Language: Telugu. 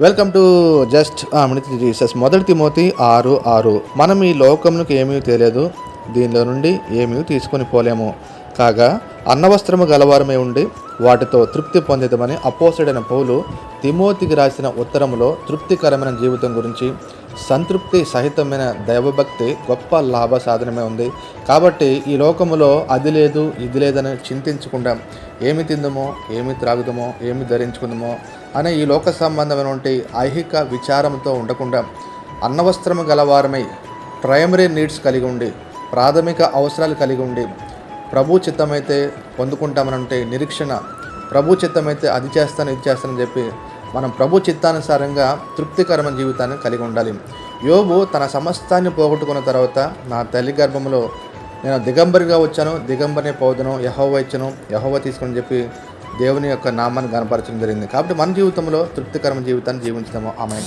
Welcome to just Jesus. మొదటి తిమోతి ఆరు ఆరు. మనం ఈ లోకంకి ఏమీ తెలియదు. దీనిలో నుండి ఏమీ తీసుకొని పోలేము. కాగా అన్నవస్త్రము గలవారమే ఉండి వాటితో తృప్తి పొందేదమని అపోసడైన పౌలు తిమోతికి రాసిన ఉత్తరములో తృప్తికరమైన జీవితం గురించి సంతృప్తి సహితమైన దైవభక్తి గొప్ప లాభ సాధనమే ఉంది. కాబట్టి ఈ లోకములో అది లేదు ఇది లేదని చింతించకుండా ఏమి తిందమో ఏమి త్రాగుదమో ఏమి ధరించుకుందామో అనే ఈ లోక సంబంధమైనటువంటి ఐహిక విచారంతో ఉండకుండా అన్నవస్త్రము గలవారమై ప్రైమరీ నీడ్స్ కలిగి ఉండి ప్రాథమిక అవసరాలు కలిగి ఉండి ప్రభు చిత్తమైతే పొందుకుంటామనంటే నిరీక్షణ ప్రభు చిత్తమైతే అది చేస్తాను ఇది చేస్తానని చెప్పి మనం ప్రభు చిత్తానుసారంగా తృప్తికరమైన జీవితాన్ని కలిగి ఉండాలి. యోబు తన సమస్తాన్ని పోగొట్టుకున్న తర్వాత నా తల్లి గర్భంలో నేను దిగంబరిగా వచ్చాను దిగంబరిని పోదును యహోవ ఇచ్చను యహోవ తీసుకుని చెప్పి దేవుని యొక్క నామాన్ని కనపరచడం జరిగింది. కాబట్టి మన జీవితంలో తృప్తికరమైన జీవితాన్ని జీవించడము. ఆమె